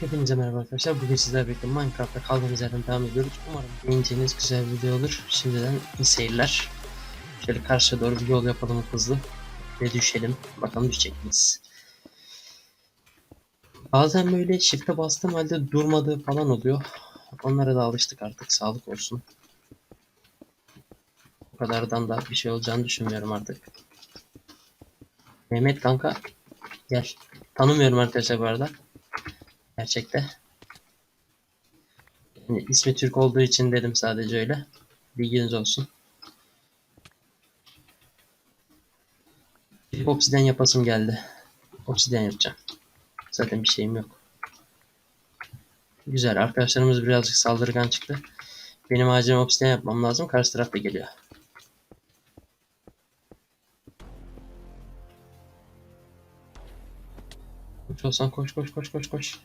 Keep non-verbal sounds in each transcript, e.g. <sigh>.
Hepinize merhaba arkadaşlar. Bugün sizlerle birlikte Minecraft'ta kaldığımız yerden devam ediyoruz. Umarım beğeneceğiniz güzel bir video olur. Şimdiden iyi seyirler. Şöyle karşıya doğru bir yol yapalım hızlı. Ve düşelim. Bakalım düşecek miyiz? Bazen böyle shift'e bastığım halde durmadığı falan oluyor. Onlara da alıştık artık. Sağlık olsun. O kadardan da bir şey olacağını düşünmüyorum artık. Mehmet kanka gel. Tanımıyorum arkadaşlar bu arada. Gerçekte. Yani ismi Türk olduğu için dedim sadece öyle. Bilginiz olsun. Bir obsidyen yapasım geldi. Obsidyen yapacağım. Zaten bir şeyim yok. Güzel. Arkadaşlarımız birazcık saldırgan çıktı. Benim acilen obsidyen yapmam lazım. Karşı taraf da geliyor. Koş olsan koş koş koş koş koş.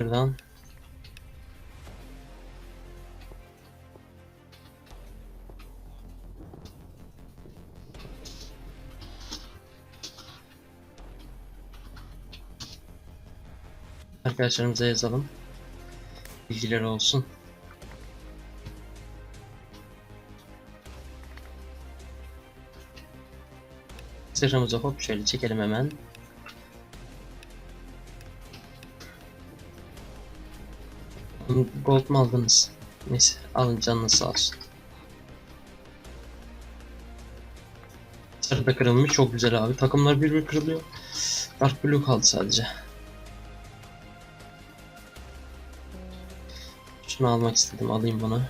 Şuradan. Arkadaşlarımıza yazalım. Bilgileri olsun. Sırrımızı hop şöyle çekelim hemen. Gold mu aldınız? Neyse alın canınız sağ olsun. Sarı da kırılmış çok güzel abi. Takımlar bir bir kırılıyor. Dark Blue kaldı sadece. Şunu almak istedim alayım bunu.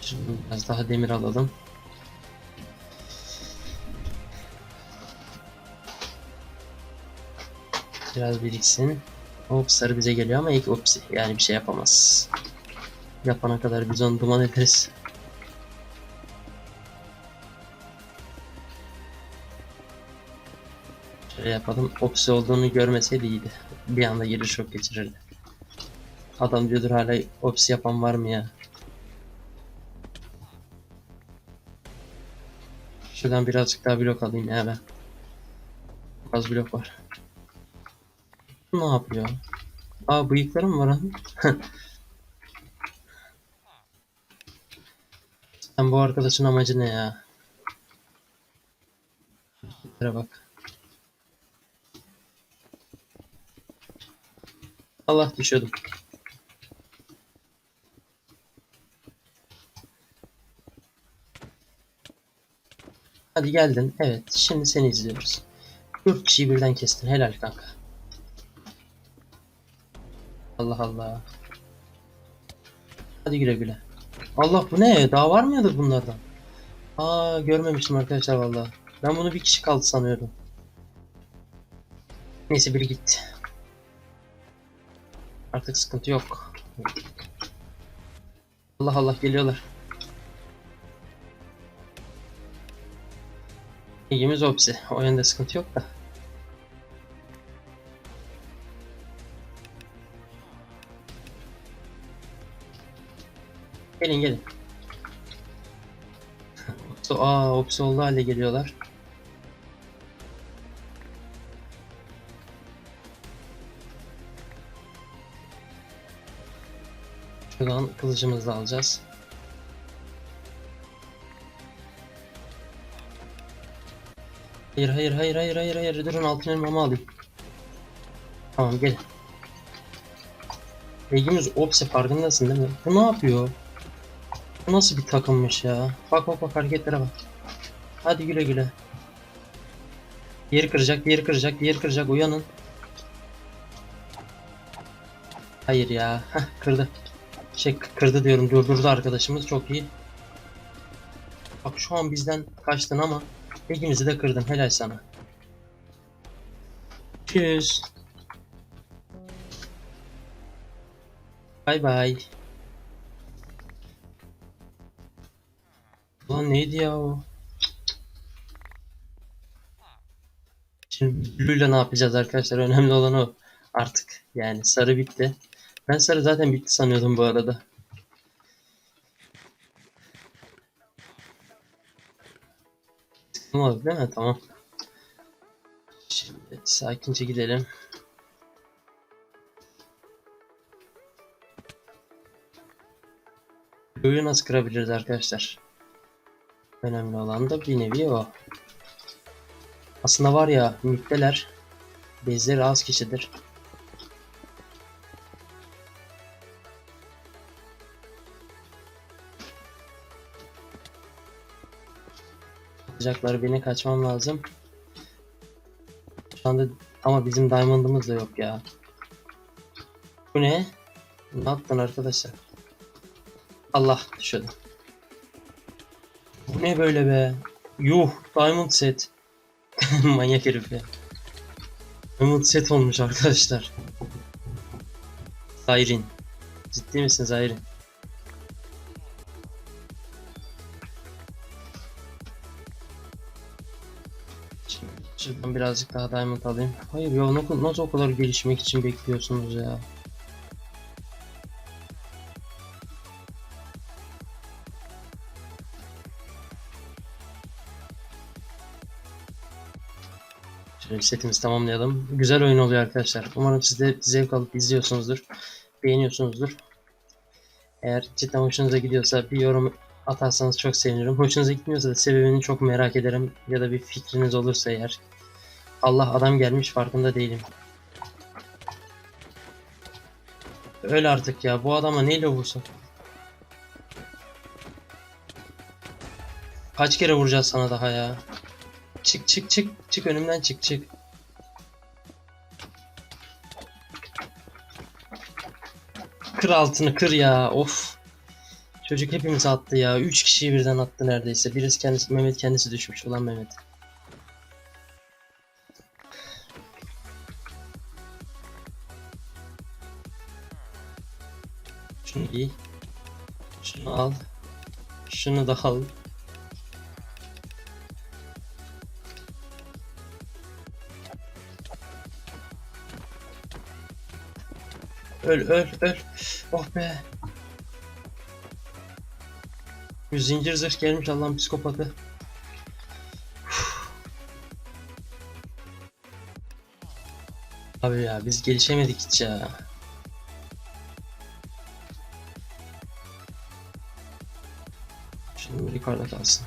Şimdi biraz daha demir alalım. Biraz biriksin. Hop sarı bize geliyor ama ilk opsi. Yani bir şey yapamaz. Yapana kadar biz onu duman ederiz. Şöyle yapalım. Opsi olduğunu görmeseydi iyiydi. Bir anda geri şok geçirirdi. Adam diyordur hala opsi yapan var mı ya? Şuradan birazcık daha blok alayım ya ben. Az blok var. Ne yapıyor? Aa bıyıkları mı var onun? <laughs> Sen bu arkadaşın amacı ne ya? Şuraya bak. Allah düşüyordum. Hadi geldin. Evet. Şimdi seni izliyoruz. Dört kişiyi birden kestin. Helal kanka. Allah Allah. Hadi güle güle. Allah bu ne? Daha var mıydı bunlardan? Aa görmemiştim arkadaşlar vallahi. Ben bunu bir kişi kaldı sanıyordum. Neyse biri gitti. Artık sıkıntı yok. Allah Allah geliyorlar. İlgimiz opsi. O yönde sıkıntı yok da. Gelin gelin. Aa opsi oldu hale geliyorlar. Şuradan kılıcımızı da alacağız. Hayır hayır hayır hayır hayır hayır durun altın elmamı alayım. Tamam gel. Bilgimiz Opsi farkındasın değil mi? Bu ne yapıyor? Nasıl bir takımmış ya? Bak bak bak hareketlere bak. Hadi güle güle. Diğeri kıracak, diğeri kıracak, diğeri kıracak. Uyanın. Hayır ya. Heh, kırdı. Şey kırdı diyorum. Durdurdu arkadaşımız. Çok iyi. Bak şu an bizden kaçtın ama ikimizi de kırdın. Helal sana. Tschüss. Bay bay. Ulan neydi ya o? Şimdi Blue'yla ne yapacağız arkadaşlar? Önemli olan o. Artık yani sarı bitti. Ben sarı zaten bitti sanıyordum bu arada. Olmadı değil mi? Tamam. Şimdi sakince gidelim. Köyü nasıl kırabiliriz arkadaşlar? Önemli olan da bir nevi o. Aslında var ya müpteler bezleri az kişidir. Yapacakları beni kaçmam lazım. Şu anda ama bizim diamond'ımız da yok ya. Bu ne? Ne yaptın arkadaşlar? Allah düşürdüm. Ne böyle be? Yuh diamond set. <laughs> Manyak herif ya. Diamond set olmuş arkadaşlar. Zayrin. Ciddi misin Zayrin? Şimdi birazcık daha diamond alayım. Hayır ya nasıl o kadar gelişmek için bekliyorsunuz ya? Şöyle setimizi tamamlayalım. Güzel oyun oluyor arkadaşlar. Umarım siz de zevk alıp izliyorsunuzdur. Beğeniyorsunuzdur. Eğer cidden hoşunuza gidiyorsa bir yorum atarsanız çok sevinirim. Hoşunuza gitmiyorsa da sebebini çok merak ederim. Ya da bir fikriniz olursa eğer. Allah adam gelmiş farkında değilim. Öyle artık ya. Bu adama neyle vursun? Kaç kere vuracağız sana daha ya? Çık çık çık. Çık önümden çık çık. Kır altını kır ya. Of. Çocuk hepimizi attı ya. 3 kişiyi birden attı neredeyse. Birisi kendisi Mehmet kendisi düşmüş. Ulan Mehmet. Şunu giy. Şunu al. Şunu da al. Öl öl öl. Oh be. Bir zincir zırh gelmiş Allah'ın psikopatı. Abi ya biz gelişemedik hiç ya. Şimdi yukarıda kalsın.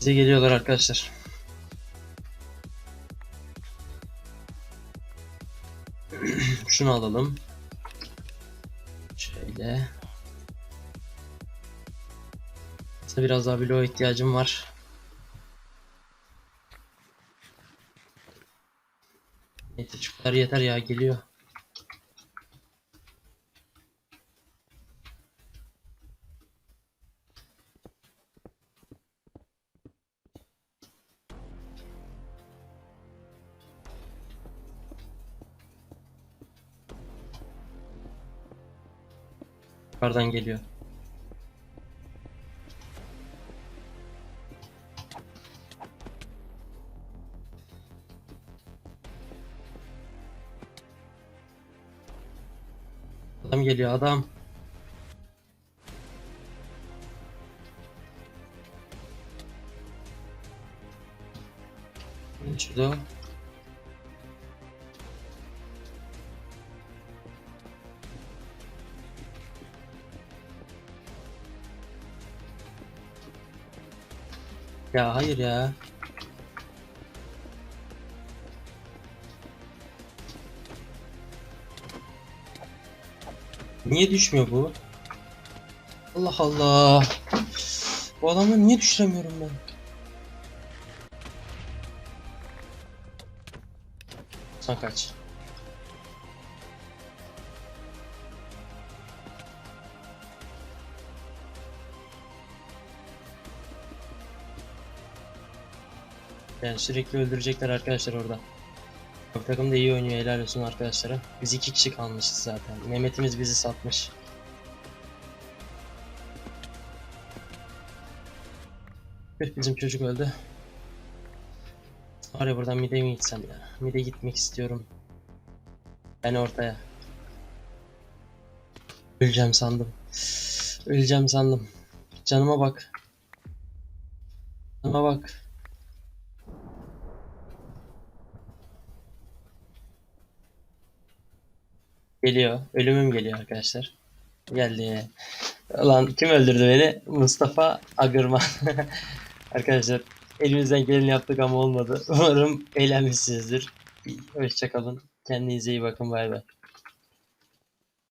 Bize geliyorlar arkadaşlar. <clears throat> Şunu alalım. Şöyle. Aslında biraz daha bloğa ihtiyacım var. Neyse çocuklar yeter ya geliyor. Yukarıdan geliyor. Adam geliyor adam. Şurada. Ya hayır ya. Niye düşmüyor bu? Allah Allah. Bu adamı niye düşüremiyorum ben? Sen kaç. Yani sürekli öldürecekler arkadaşlar orada. Bak takım da iyi oynuyor helal olsun arkadaşlara. Biz iki kişi kalmışız zaten. Mehmet'imiz bizi satmış. Bizim çocuk öldü. Var ya buradan mide mi gitsem ya? Mide gitmek istiyorum. Ben ortaya. Öleceğim sandım. Öleceğim sandım. Canıma bak. Canıma bak. Geliyor. Ölümüm geliyor arkadaşlar. Geldi. Ulan kim öldürdü beni? Mustafa Agırman. <laughs> arkadaşlar elimizden geleni yaptık ama olmadı. Umarım eğlenmişsinizdir. Hoşçakalın. Kendinize iyi bakın. Bay bay.